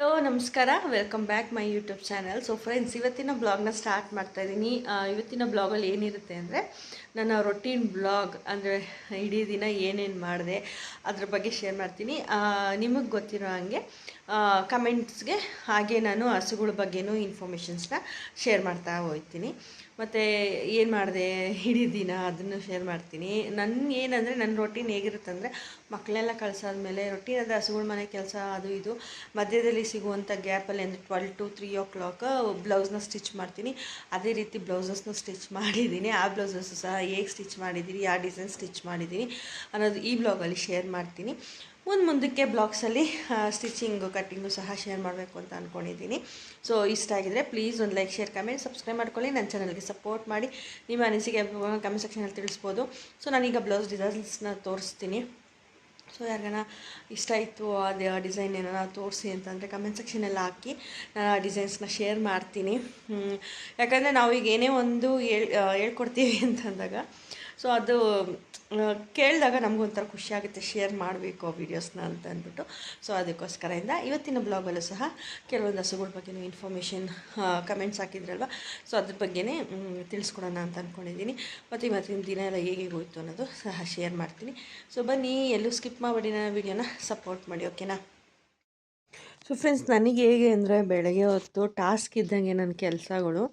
Hello ನಮಸ್ಕಾರ. Welcome back my YouTube channel so friends ಇವತ್ತಿನ ಬ್ಲಾಗ್ನ ಸ್ಟಾರ್ಟ್ ಮಾಡ್ತಾ ಇದ್ದೀನಿ ಇವತ್ತಿನ ಬ್ಲಾಗಲ್ಲಿ ಏನಿರುತ್ತೆ ಅಂದರೆ, ನನ್ನ ರೊಟೀನ್ ಬ್ಲಾಗ್ ಅಂದರೆ ಇಡೀ ದಿನ ಏನೇನು ಮಾಡಿದೆ ಅದ್ರ ಬಗ್ಗೆ ಶೇರ್ ಮಾಡ್ತೀನಿ. ನಿಮಗೆ ಗೊತ್ತಿರೋ ಹಾಗೆ ಕಮೆಂಟ್ಸ್ಗೆ ಹಾಗೆ ನಾನು ಹಸುಗಳ ಬಗ್ಗೆನೂ ಇನ್ಫಾರ್ಮೇಷನ್ಸ್ನ ಶೇರ್ ಮಾಡ್ತಾ ಹೋಗ್ತೀನಿ. ಮತ್ತು ಏನು ಮಾಡಿದೆ? ಇಡೀ ದಿನ ಅದನ್ನು ಶೇರ್ ಮಾಡ್ತೀನಿ. ನನ್ನ ಏನಂದರೆ ನನ್ನ ರೊಟೀನ್ ಹೇಗಿರುತ್ತೆ ಅಂದರೆ ಮಕ್ಕಳೆಲ್ಲ ಕಳ್ಸಾದ್ಮೇಲೆ ರೊಟೀನ್ ಅಂದರೆ ಹಸುಗಳ ಮನೆ ಕೆಲಸ, ಅದು ಇದು. ಮಧ್ಯದಲ್ಲಿ ಸಿಗುವಂಥ ಗ್ಯಾಪಲ್ಲಿ ಅಂದರೆ twelve to three o'clock ಬ್ಲೌಸ್ನ ಸ್ಟಿಚ್ ಮಾಡ್ತೀನಿ. ಅದೇ ರೀತಿ ಬ್ಲೌಸಸ್ನ ಸ್ಟಿಚ್ ಮಾಡಿದ್ದೀನಿ. ಆ ಬ್ಲೌಸಸ್ ಸಹ ಹೇಗೆ ಸ್ಟಿಚ್ ಮಾಡಿದ್ದೀನಿ ಯಾವ ಡಿಸೈನ್ ಸ್ಟಿಚ್ ಮಾಡಿದ್ದೀನಿ ಅನ್ನೋದು ಈ ಬ್ಲಾಗಲ್ಲಿ ಶೇರ್ ಮಾಡ್ತೀನಿ. ಮುಂದೆ ಮುಂದಕ್ಕೆ ಬ್ಲಾಗ್ಸಲ್ಲಿ ಸ್ಟಿಚಿಂಗು ಕಟ್ಟಿಂಗು ಸಹ ಶೇರ್ ಮಾಡಬೇಕು ಅಂತ ಅಂದ್ಕೊಂಡಿದ್ದೀನಿ ಸೊ ಇಷ್ಟ ಆಗಿದರೆ ಪ್ಲೀಸ್ ಒಂದು ಲೈಕ್ ಶೇರ್ ಕಮೆಂಟ್ ಸಬ್ಸ್ಕ್ರೈಬ್ ಮಾಡ್ಕೊಳ್ಳಿ. ನನ್ನ ಚಾನಲ್ಗೆ ಸಪೋರ್ಟ್ ಮಾಡಿ. ನಿಮ್ಮ ಅನಿಸಿಕೆ ಕಮೆಂಟ್ ಸೆಕ್ಷನಲ್ಲಿ ತಿಳಿಸ್ಬೋದು. ಸೊ ನಾನೀಗ ಬ್ಲೌಸ್ ಡಿಸೈನ್ಸ್ನ ತೋರಿಸ್ತೀನಿ. ಸೊ ಯಾರಿಗಾನ ಇಷ್ಟ ಇತ್ತು ಅದು ಡಿಸೈನ್ ಏನಾರ ತೋರಿಸಿ ಅಂತಂದರೆ ಕಮೆಂಟ್ ಸೆಕ್ಷನ್ನೆಲ್ಲ ಹಾಕಿ. ನಾನು ಆ ಡಿಸೈನ್ಸ್ನ ಶೇರ್ ಮಾಡ್ತೀನಿ. ಯಾಕಂದರೆ ಈಗ ಏನೇ ಒಂದು ಹೇಳ್ ಹೇಳ್ಕೊಡ್ತೀವಿ ಅಂತಂದಾಗ ಸೊ ಅದು ಕೇಳಿದಾಗ ನಮಗೊಂಥರ ಖುಷಿಯಾಗುತ್ತೆ ಶೇರ್ ಮಾಡಬೇಕು ಆ ವೀಡಿಯೋಸ್ನ ಅಂತ ಅಂದ್ಬಿಟ್ಟು. ಸೊ ಅದಕ್ಕೋಸ್ಕರದಿಂದ ಇವತ್ತಿನ ಬ್ಲಾಗಲ್ಲೂ ಸಹ ಕೆಲವೊಂದು ಹಸುಗಳ ಬಗ್ಗೆನೂ ಇನ್ಫಾರ್ಮೇಷನ್ ಕಮೆಂಟ್ಸ್ ಹಾಕಿದ್ರಲ್ವ? ಸೊ ಅದ್ರ ಬಗ್ಗೆನೇ ತಿಳಿಸ್ಕೊಡೋಣ ಅಂತ ಅಂದ್ಕೊಂಡಿದ್ದೀನಿ ಮತ್ತು ಇವತ್ತಿನ ದಿನ ಎಲ್ಲ ಹೇಗೆ ಹೋಯಿತು ಅನ್ನೋದು ಸಹ ಶೇರ್ ಮಾಡ್ತೀನಿ. ಸೊ ಬನ್ನಿ, ಎಲ್ಲೂ ಸ್ಕಿಪ್ ಮಾಡಿ ನನ್ನ ವೀಡಿಯೋನ ಸಪೋರ್ಟ್ ಮಾಡಿ ಓಕೆನಾ ಸೊ ಫ್ರೆಂಡ್ಸ್ ನನಗೆ ಹೇಗೆ ಅಂದರೆ ಬೆಳಗ್ಗೆ ಹೊತ್ತು ಟಾಸ್ಕ್ ಇದ್ದಂಗೆ ನನ್ನ ಕೆಲಸಗಳು.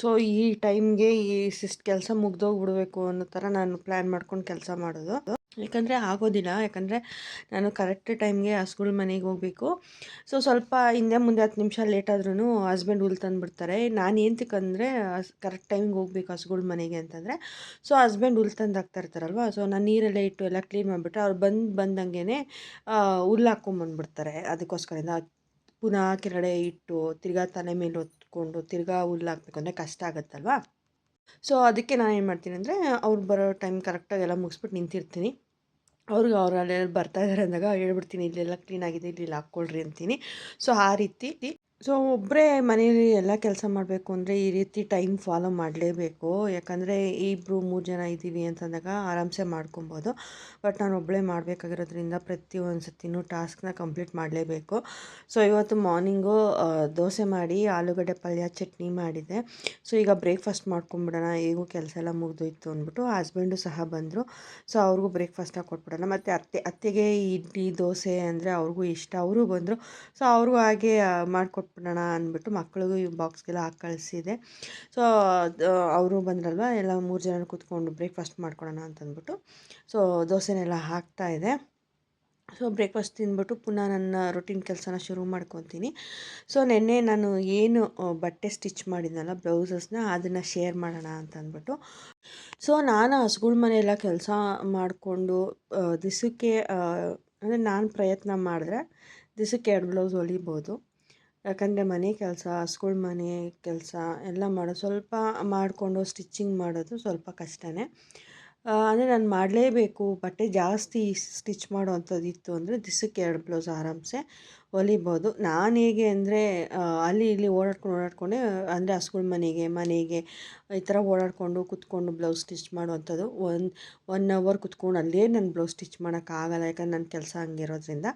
ಸೊ ಈ ಟೈಮ್ಗೆ ಈ ಸಿಸ್ಟ್ ಕೆಲಸ ಮುಗ್ದೋಗ್ಬಿಡ್ಬೇಕು ಅನ್ನೋ ಥರ ನಾನು ಪ್ಲ್ಯಾನ್ ಮಾಡ್ಕೊಂಡು ಕೆಲಸ ಮಾಡೋದು. ಯಾಕಂದರೆ ಆಗೋದಿಲ್ಲ ಯಾಕಂದರೆ ನಾನು ಕರೆಕ್ಟ್ ಟೈಮ್ಗೆ ಹಸ್ಗಳ ಮನೆಗೆ ಹೋಗಬೇಕು. ಸೊ ಸ್ವಲ್ಪ ಹಿಂದೆ ಮುಂದೆ ಹತ್ತು ನಿಮಿಷ ಲೇಟ್ ಆದ್ರೂ ಹಸ್ಬೆಂಡ್ ಹುಲ್ ತಂದುಬಿಡ್ತಾರೆ. ನಾನು ಏನಂತಕ್ಕಂದರೆ ಕರೆಕ್ಟ್ ಟೈಮ್ಗೆ ಹೋಗ್ಬೇಕು ಹಸ್ಗಳ ಮನೆಗೆ ಅಂತಂದರೆ. ಸೊ ಹಸ್ಬೆಂಡ್ ಹುಲ್ ತಂದು ಹಾಕ್ತಾ ಇರ್ತಾರಲ್ವ? ಸೊ ನಾನು ನೀರೆಲ್ಲ ಇಟ್ಟು ಎಲ್ಲ ಕ್ಲೀನ್ ಮಾಡಿಬಿಟ್ಟು ಅವ್ರು ಬಂದು ಬಂದಂಗೆ ಹುಲ್ಲು ಹಾಕ್ಕೊಂಬಂದ್ಬಿಡ್ತಾರೆ ಅದಕ್ಕೋಸ್ಕರದಿಂದ ಪುನಃ ಕೆಳಗಡೆ ಇಟ್ಟು ತಿರ್ಗಾ ತಲೆ ಮೇಲೆ ಹೊತ್ಕೊಂಡು ತಿರ್ಗಾ ಹುಲ್ಲು ಹಾಕ್ಬೇಕು ಅಂದರೆ ಕಷ್ಟ ಆಗುತ್ತಲ್ವಾ? ಸೊ ಅದಕ್ಕೆ ನಾನು ಏನು ಮಾಡ್ತೀನಿ ಅಂದರೆ ಅವ್ರು ಬರೋ ಟೈಮ್ ಕರೆಕ್ಟಾಗಿ ಎಲ್ಲ ಮುಗಿಸ್ಬಿಟ್ಟು ನಿಂತಿರ್ತೀನಿ. ಅವ್ರಿಗೆ ಅವ್ರು ಅಲ್ಲೆಲ್ಲ ಬರ್ತಾ ಇದ್ದಾರೆ ಅಂದಾಗ ಹೇಳ್ಬಿಡ್ತೀನಿ, ಇಲ್ಲೆಲ್ಲ ಕ್ಲೀನಾಗಿದೆ ಇಲ್ಲಿ ಹಾಕ್ಕೊಳ್ರಿ ಅಂತೀನಿ. ಸೊ ಆ ರೀತಿ ಸೊ ಒಬ್ಬರೇ ಮನೆಯಲ್ಲಿ ಎಲ್ಲ ಕೆಲಸ ಮಾಡಬೇಕು ಅಂದರೆ ಈ ರೀತಿ ಟೈಮ್ ಫಾಲೋ ಮಾಡಲೇಬೇಕು. ಯಾಕಂದರೆ ಇಬ್ಬರು ಮೂರು ಜನ ಇದ್ದೀವಿ ಅಂತಂದಾಗ ಆರಾಮ್ಸೆ ಮಾಡ್ಕೊಬೋದು. ಬಟ್ ನಾನು ಒಬ್ಬಳೇ ಮಾಡಬೇಕಾಗಿರೋದ್ರಿಂದ ಪ್ರತಿಯೊಂದು ಸತಿನೂ ಟಾಸ್ಕ್ನ ಕಂಪ್ಲೀಟ್ ಮಾಡಲೇಬೇಕು. ಸೊ ಇವತ್ತು ಮಾರ್ನಿಂಗು ದೋಸೆ ಮಾಡಿ, ಆಲೂಗಡ್ಡೆ ಪಲ್ಯ, ಚಟ್ನಿ ಮಾಡಿದೆ. ಸೊ ಈಗ ಬ್ರೇಕ್ಫಾಸ್ಟ್ ಮಾಡ್ಕೊಂಬಿಡೋಣ. ಹೇಗೂ ಕೆಲಸ ಎಲ್ಲ ಮುಗಿದೋಯ್ತು ಅಂದ್ಬಿಟ್ಟು ಹಸ್ಬೆಂಡು ಸಹ ಬಂದರು. ಸೊ ಅವ್ರಿಗೂ ಬ್ರೇಕ್ಫಾಸ್ಟಾಗಿ ಕೊಟ್ಬಿಡೋಣ. ಮತ್ತು ಅತ್ತೆ, ಅತ್ತೆಗೆ ಇಡ್ಲಿ, ದೋಸೆ ಅಂದರೆ ಅವ್ರಿಗೂ ಇಷ್ಟ. ಅವರು ಬಂದರು. ಸೊ ಅವ್ರಿಗೂ ಹಾಗೆ ಮಾಡಿಕೊಟ್ಟು ಬಿಡೋಣ ಅಂದ್ಬಿಟ್ಟು ಮಕ್ಳಿಗೂ ಈ ಬಾಕ್ಸ್ಗೆಲ್ಲ ಹಾಕಿ ಕಳಿಸಿದೆ. ಸೊ ಅವರು ಬಂದ್ರಲ್ವ, ಎಲ್ಲ ಮೂರು ಜನ ಕೂತ್ಕೊಂಡು ಬ್ರೇಕ್ಫಾಸ್ಟ್ ಮಾಡ್ಕೊಳೋಣ ಅಂತಂದ್ಬಿಟ್ಟು. ಸೊ ದೋಸೆನೆಲ್ಲ ಹಾಕ್ತಾಯಿದೆ ಸೊ ಬ್ರೇಕ್ಫಾಸ್ಟ್ ತಿಂದ್ಬಿಟ್ಟು ಪುನಃ ನನ್ನ ರೊಟೀನ್ ಕೆಲಸನ ಶುರು ಮಾಡ್ಕೊತೀನಿ. ಸೊ ನಿನ್ನೆ ನಾನು ಏನು ಬಟ್ಟೆ ಸ್ಟಿಚ್ ಮಾಡಿದ್ನಲ್ಲ, ಬ್ಲೌಸಸ್ನ, ಅದನ್ನು ಶೇರ್ ಮಾಡೋಣ ಅಂತ ಅಂದ್ಬಿಟ್ಟು ಸೊ ನಾನು ಹಸುಗಳ ಮನೆಯೆಲ್ಲ ಕೆಲಸ ಮಾಡಿಕೊಂಡು ದಿಸಕ್ಕೆ ಅಂದರೆ ನಾನು ಪ್ರಯತ್ನ ಮಾಡಿದ್ರೆ ದಿಸಕ್ಕೆ ಎರಡು ಬ್ಲೌಸ್ ಹೊಲಿಬೋದು. ಯಾಕಂದರೆ ಮನೆ ಕೆಲಸ ಹಸ್ಗಳ ಮನೆ ಕೆಲಸ ಎಲ್ಲ ಮಾಡೋ, ಸ್ವಲ್ಪ ಮಾಡಿಕೊಂಡು ಸ್ಟಿಚ್ಚಿಂಗ್ ಮಾಡೋದು ಸ್ವಲ್ಪ ಕಷ್ಟವೇ ಅಂದರೆ ನಾನು ಮಾಡಲೇಬೇಕು, ಬಟ್ಟೆ ಜಾಸ್ತಿ ಸ್ಟಿಚ್ ಮಾಡೋವಂಥದ್ದು ಇತ್ತು ಅಂದರೆ ದಿಸಕ್ಕೆ ಎರಡು ಬ್ಲೌಸ್ ಆರಾಮ್ಸೆ. ಹೊಲಿಬೋದು ನಾನು ಹೇಗೆ ಅಂದರೆ ಅಲ್ಲಿ ಇಲ್ಲಿ ಓಡಾಡ್ಕೊಂಡು ಓಡಾಡ್ಕೊಂಡೆ, ಅಂದರೆ ಹಸ್ಗಳ ಮನೆಗೆ ಮನೆಗೆ ಈ ಥರ ಓಡಾಡಿಕೊಂಡು ಕುತ್ಕೊಂಡು ಬ್ಲೌಸ್ ಸ್ಟಿಚ್ ಮಾಡುವಂಥದ್ದು. ಒನ್ ಒನ್ ಅವರ್ ಕುತ್ಕೊಂಡು ಅಲ್ಲೇ ನನ್ನ ಬ್ಲೌಸ್ ಸ್ಟಿಚ್ ಮಾಡೋಕ್ಕಾಗಲ್ಲ ಯಾಕಂದ್ರೆ ನನ್ನ ಕೆಲಸ ಹಂಗಿರೋದ್ರಿಂದ.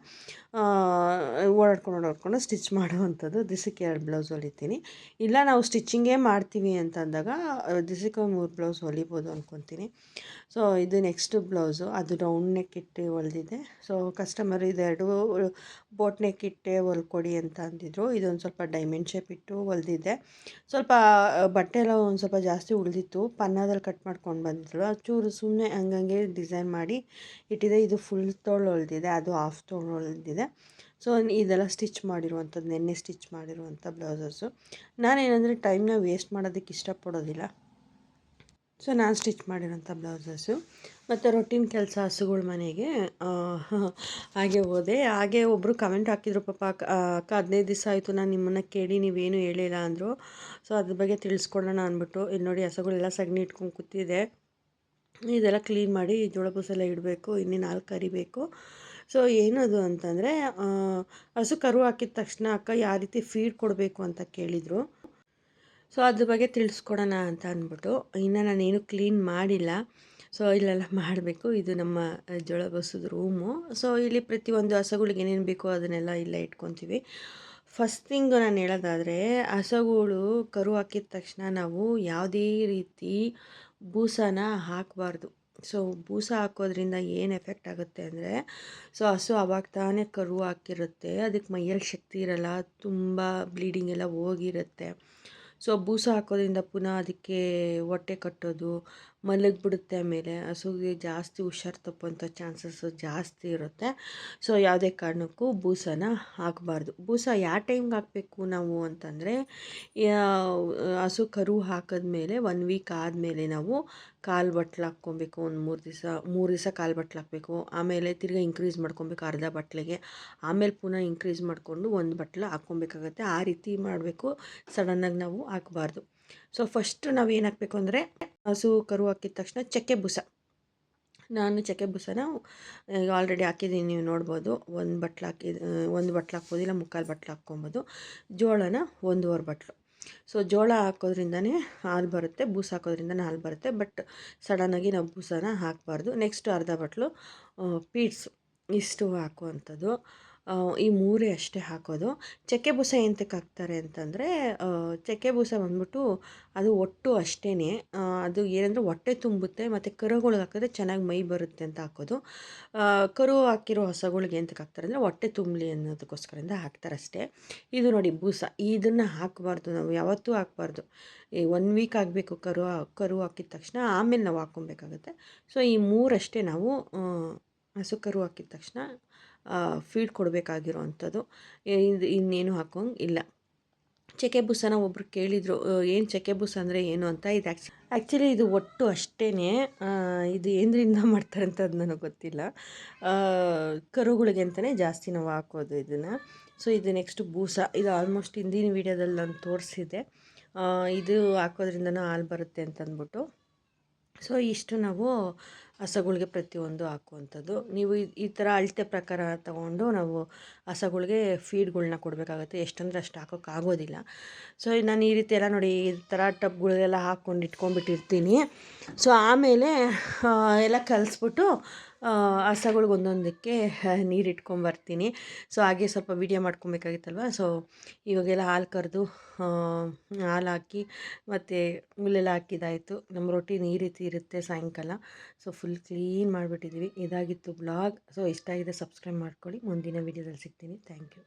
ಓಡಾಡ್ಕೊಂಡು ಓಡಾಡ್ಕೊಂಡು ಸ್ಟಿಚ್ ಮಾಡುವಂಥದ್ದು. ದಿಸಕ್ಕೆ ಎರಡು ಬ್ಲೌಸ್ ಹೊಲಿತೀನಿ. ಇಲ್ಲ, ನಾವು ಸ್ಟಿಚ್ಚಿಂಗೇ ಮಾಡ್ತೀವಿ ಅಂತಂದಾಗ, ದಿಸಕ್ಕೆ ಮೂರು ಬ್ಲೌಸ್ ಹೊಲಿಬೋದು ಅಂದ್ಕೊತೀನಿ ಸೊ ಇದು ನೆಕ್ಸ್ಟ್ ಬ್ಲೌಸು ಅದು ರೌಂಡ್ ನೆಕ್ ಇಟ್ಟು ಹೊಲ್ದಿದೆ ಸೊ ಕಸ್ಟಮರ್ ಇದೆರಡು ಬೋಟ್ ನೆಕ್ ಇಟ್ಟೆ ಹೊಲ್ಕೊಡಿ ಅಂತ ಅಂದಿದ್ರು. ಇದೊಂದು ಸ್ವಲ್ಪ ಡೈಮಂಡ್ ಶೇಪ್ ಇಟ್ಟು ಹೊಲ್ದಿದ್ದೆ. ಸ್ವಲ್ಪ ಬಟ್ಟೆ ಎಲ್ಲ ಒಂದು ಸ್ವಲ್ಪ ಜಾಸ್ತಿ ಉಳಿದಿತ್ತು. ಪನ್ನದಲ್ಲಿ ಕಟ್ ಮಾಡ್ಕೊಂಡು ಬಂದಿದ್ರು. ಚೂರು ಸುಮ್ಮನೆ ಹಂಗಂಗೆ ಡಿಸೈನ್ ಮಾಡಿ ಇಟ್ಟಿದೆ. ಇದು ಫುಲ್ ತೋಳು ಹೊಲ್ದಿದೆ. ಅದು ಹಾಫ್ ತೋಳು ಹೊಲ್ದಿದೆ. ಸೊ ಇದೆಲ್ಲ ಸ್ಟಿಚ್ ಮಾಡಿರುವಂಥದ್ದು, ನೆನ್ನೆ ಸ್ಟಿಚ್ ಮಾಡಿರುವಂಥ ಬ್ಲೌಸಸ್ಸು ನಾನೇನಂದರೆ ಟೈಮ್ನ ವೇಸ್ಟ್ ಮಾಡೋದಕ್ಕೆ ಇಷ್ಟಪಡೋದಿಲ್ಲ. ಸೊ ನಾನು ಸ್ಟಿಚ್ ಮಾಡಿರೋಂಥ ಬ್ಲೌಸಸ್ಸು ಮತ್ತು ರೊಟ್ಟಿನ ಕೆಲಸ ಹಸುಗಳ ಮನೆಗೆ. ಹಾಗೆ ಹೋದೆ. ಹಾಗೆ ಒಬ್ಬರು ಕಮೆಂಟ್ ಹಾಕಿದ್ರು, ಪಾಪ ಅಕ್ಕ ಹದಿನೈದು ದಿವಸ ಆಯಿತು, ನಾನು ನಿಮ್ಮನ್ನು ಕೇಳಿ ನೀವೇನು ಹೇಳಿಲ್ಲ ಅಂದರು. ಸೊ ಅದ್ರ ಬಗ್ಗೆ ತಿಳಿಸ್ಕೊಡೋಣ ಅಂದ್ಬಿಟ್ಟು ಇಲ್ಲಿ ನೋಡಿ ಹಸುಗಳೆಲ್ಲ ಸಗಣಿ ಇಟ್ಕೊಂಡು ಕೂತಿದೆ. ಇದೆಲ್ಲ ಕ್ಲೀನ್ ಮಾಡಿ ಜೋಳ ಬೂಸೆಲ್ಲ ಇಡಬೇಕು, ಇನ್ನೇ ನಾಲ್ಕು ಕರಿಬೇಕು ಸೊ ಏನದು ಅಂತಂದರೆ ಹಸು ಕರು ಹಾಕಿದ ತಕ್ಷಣ ಅಕ್ಕ ಯಾವ ರೀತಿ ಫೀಡ್ ಕೊಡಬೇಕು ಅಂತ ಕೇಳಿದರು. ಸೊ ಅದ್ರ ಬಗ್ಗೆ ತಿಳಿಸ್ಕೊಡೋಣ ಅಂತ ಅಂದ್ಬಿಟ್ಟು, ಇನ್ನು ನಾನೇನು ಕ್ಲೀನ್ ಮಾಡಿಲ್ಲ. ಸೊ ಇಲ್ಲೆಲ್ಲ ಮಾಡಬೇಕು. ಇದು ನಮ್ಮ ಜೋಳ ಬಸದ ರೂಮು. ಸೊ ಇಲ್ಲಿ ಪ್ರತಿಯೊಂದು ಹಸುಗಳಿಗೆ ಏನೇನು ಬೇಕೋ ಅದನ್ನೆಲ್ಲ ಇಲ್ಲೇ ಇಟ್ಕೊತೀವಿ. ಫಸ್ಟ್ ಥಿಂಗ್ ನಾನು ಹೇಳೋದಾದರೆ, ಹಸುಗಳು ಕರು ಹಾಕಿದ ತಕ್ಷಣ ನಾವು ಯಾವುದೇ ರೀತಿ ಬೂಸನ ಹಾಕಬಾರ್ದು. ಸೊ ಬೂಸ ಹಾಕೋದ್ರಿಂದ ಏನು ಎಫೆಕ್ಟ್ ಆಗುತ್ತೆ ಅಂದರೆ ಸೊ ಹಸು ಅವಾಗ ತಾನೇ ಕರು ಹಾಕಿರುತ್ತೆ. ಅದಕ್ಕೆ ಮೈಯಲ್ಲಿ ಶಕ್ತಿ ಇರಲ್ಲ. ತುಂಬ ಬ್ಲೀಡಿಂಗ್ ಎಲ್ಲ ಹೋಗಿರುತ್ತೆ. ಸೊ ಬೂಸ ಹಾಕೋದ್ರಿಂದ ಪುನಃ ಅದಕ್ಕೆ ಹೊಟ್ಟೆ ಕಟ್ಟೋದು ಮಲಗಿಬಿಡುತ್ತೆ ಆಮೇಲೆ. ಹಸುಗೆ ಜಾಸ್ತಿ ಹುಷಾರು ತಪ್ಪುವಂಥ ಚಾನ್ಸಸ್ಸು ಜಾಸ್ತಿ ಇರುತ್ತೆ. ಸೊ, ಯಾವುದೇ ಕಾರಣಕ್ಕೂ ಬೂಸನ ಹಾಕಬಾರ್ದು. ಬೂಸ ಯಾವ ಟೈಮ್ಗೆ ಹಾಕಬೇಕು ನಾವು ಅಂತಂದರೆ ಹಸು ಕರು ಹಾಕಿದ್ಮೇಲೆ ಒನ್ ವೀಕ್ ಆದಮೇಲೆ ನಾವು ಕಾಲು ಬಟ್ಲು ಹಾಕ್ಕೊಬೇಕು. ಒಂದು ಮೂರು ದಿವಸ ಮೂರು ದಿವಸ ಕಾಲು ಬಟ್ಲು ಹಾಕಬೇಕು. ಆಮೇಲೆ ತಿರ್ಗಿ ಇನ್ಕ್ರೀಸ್ ಮಾಡ್ಕೊಬೇಕು ಅರ್ಧ ಬಟ್ಲಿಗೆ. ಆಮೇಲೆ ಪುನಃ ಇನ್ಕ್ರೀಸ್ ಮಾಡಿಕೊಂಡು ಒಂದು ಬಟ್ಲು ಹಾಕ್ಕೊಬೇಕಾಗತ್ತೆ. ಆ ರೀತಿ ಮಾಡಬೇಕು. ಸಡನ್ನಾಗಿ ನಾವು ಹಾಕಬಾರ್ದು. ಸೊ ಫಸ್ಟ್ ನಾವು ಏನು ಹಾಕಬೇಕು ಅಂದರೆ ಹಸು, ಕರು ಹಾಕಿದ ತಕ್ಷಣ ಚಕ್ಕೆ ಬುಸ. ನಾನು ಚಕ್ಕೆ ಬುಸನ ಆಲ್ರೆಡಿ ಹಾಕಿದ್ದೀನಿ ನೀವು ನೋಡ್ಬೋದು. ಒಂದು ಬಟ್ಲು ಹಾಕಿದ ಒಂದು ಬಟ್ಲು ಹಾಕ್ಬೋದು, ಇಲ್ಲ ಮುಕ್ಕಾಲು ಬಟ್ಲು ಹಾಕ್ಕೊಬೋದು. ಜೋಳನ ಒಂದೂವರೆ ಬಟ್ಲು. ಸೊ ಜೋಳ ಹಾಕೋದ್ರಿಂದನೇ ಹಾಲು ಬರುತ್ತೆ, ಬೂಸ ಹಾಕೋದ್ರಿಂದ ಹಾಲು ಬರುತ್ತೆ. ಬಟ್ ಸಡನ್ನಾಗಿ ನಾವು ಬೂಸನ ಹಾಕಬಾರ್ದು. ನೆಕ್ಸ್ಟ್ ಅರ್ಧ ಬಟ್ಲು ಪೀಡ್ಸು. ಇಷ್ಟು ಹಾಕುವಂಥದ್ದು. ಈ ಮೂರೇ ಅಷ್ಟೇ ಹಾಕೋದು. ಚಕ್ಕೆ ಬೂಸ ಎಂತಕ್ಕೆ ಹಾಕ್ತಾರೆ ಅಂತಂದರೆ ಚಕ್ಕೆ ಬೂಸ ಬಂದ್ಬಿಟ್ಟು ಅದು ಒಟ್ಟು ಅಷ್ಟೇ ಅದು ಏನಂದರೆ ಹೊಟ್ಟೆ ತುಂಬುತ್ತೆ, ಮತ್ತು ಕರುಗಳಿಗೆ ಹಾಕಿದ್ರೆ ಚೆನ್ನಾಗಿ ಮೈ ಬರುತ್ತೆ ಅಂತ ಹಾಕೋದು. ಕರು ಹಾಕಿರೋ ಹಸುಗಳ್ಗೆ ಎಂತಕ್ಕೆ ಹಾಕ್ತಾರೆ ಅಂದರೆ ಹೊಟ್ಟೆ ತುಂಬಲಿ ಅನ್ನೋದಕ್ಕೋಸ್ಕರದಿಂದ ಹಾಕ್ತಾರೆ ಅಷ್ಟೇ. ಇದು ನೋಡಿ ಬೂಸ. ಇದನ್ನು ಹಾಕಬಾರ್ದು ನಾವು, ಯಾವತ್ತೂ ಹಾಕ್ಬಾರ್ದು. ಈ ಒನ್ ವೀಕ್ ಆಗಬೇಕು ಕರು ಕರು ಹಾಕಿದ ತಕ್ಷಣ, ಆಮೇಲೆ ನಾವು ಹಾಕ್ಕೊಬೇಕಾಗುತ್ತೆ. ಸೊ, ಈ ಮೂರಷ್ಟೇ ನಾವು ಹಸು ಕರು ಹಾಕಿದ ತಕ್ಷಣ ಫೀಡ್ ಕೊಡಬೇಕಾಗಿರೋ ಅಂಥದ್ದು ಇದು ಇನ್ನೇನು ಹಾಕೋಂಗೆ ಇಲ್ಲ. ಚಕ್ಕೆ ಬುಸ್ಸನ ಒಬ್ಬರು ಕೇಳಿದರು ಏನು ಚಕ್ಕೆ ಬುಸ್ ಅಂದರೆ ಏನು ಅಂತ? ಇದು ಆ್ಯಕ್ಚು ಆ್ಯಕ್ಚುಲಿ ಇದು ಒಟ್ಟು ಅಷ್ಟೇ ಇದು ಏನರಿಂದ ಮಾಡ್ತಾರೆ ಅಂತ ಅದು ನನಗೆ ಗೊತ್ತಿಲ್ಲ. ಕರುಗಳಿಗೆ ಅಂತಲೇ ಜಾಸ್ತಿ ನಾವು ಹಾಕೋದು ಇದನ್ನು. ಸೊ, ಇದು ನೆಕ್ಸ್ಟ್ ಬೂಸ. ಇದು ಆಲ್ಮೋಸ್ಟ್ ಹಿಂದಿನ ವೀಡಿಯೋದಲ್ಲಿ ನಾನು ತೋರಿಸಿದ್ದೆ. ಇದು ಹಾಕೋದ್ರಿಂದನೂ ಹಾಲು ಬರುತ್ತೆ ಅಂತ ಅಂದ್ಬಿಟ್ಟು. ಸೊ, ಇಷ್ಟು ನಾವು ಹಸಗಳಿಗೆ ಪ್ರತಿಯೊಂದು ಹಾಕುವಂಥದ್ದು. ನೀವು ಈ ಥರ ಅಳತೆ ಪ್ರಕಾರ ತಗೊಂಡು ನಾವು ಹಸಗಳಿಗೆ ಫೀಡ್ಗಳನ್ನ ಕೊಡಬೇಕಾಗುತ್ತೆ. ಎಷ್ಟಂದ್ರೆ ಅಷ್ಟು ಹಾಕೋಕ್ಕಾಗೋದಿಲ್ಲ ಸೊ, ನಾನು ಈ ರೀತಿ ಎಲ್ಲ ನೋಡಿ ಈ ಥರ ಟಬ್ಗಳಿಗೆಲ್ಲ ಹಾಕ್ಕೊಂಡು ಇಟ್ಕೊಂಡ್ಬಿಟ್ಟಿರ್ತೀನಿ. ಸೊ, ಆಮೇಲೆ ಎಲ್ಲ ಕಲಿಸ್ಬಿಟ್ಟು ಹಸಗಳ್ಗೆ ಒಂದೊಂದಕ್ಕೆ ನೀರು ಇಟ್ಕೊಂಬರ್ತೀನಿ ಸೊ ಹಾಗೆ ಸ್ವಲ್ಪ ವೀಡಿಯೋ ಮಾಡ್ಕೊಬೇಕಾಗಿತ್ತಲ್ವ? ಸೊ ಇವಾಗೆಲ್ಲ ಹಾಲು ಕರೆದು ಹಾಲು ಹಾಕಿ, ಮತ್ತು ಹುಲ್ಲೆಲ್ಲ ಹಾಕಿದಾಯಿತು. ನಮ್ಮ ರೊಟ್ಟಿ ಈ ರೀತಿ ಇರುತ್ತೆ ಸಾಯಂಕಾಲ. ಸೊ ಫುಲ್ ಕ್ಲೀನ್ ಮಾಡಿಬಿಟ್ಟಿದ್ದೀವಿ ಇದಾಗಿತ್ತು ಬ್ಲಾಗ್ ಸೊ ಇಷ್ಟ ಆಗಿದೆ ಸಬ್ಸ್ಕ್ರೈಬ್ ಮಾಡ್ಕೊಳ್ಳಿ. ಮುಂದಿನ ವೀಡಿಯೋದಲ್ಲಿ ಸಿಗ್ತೀನಿ. Thank you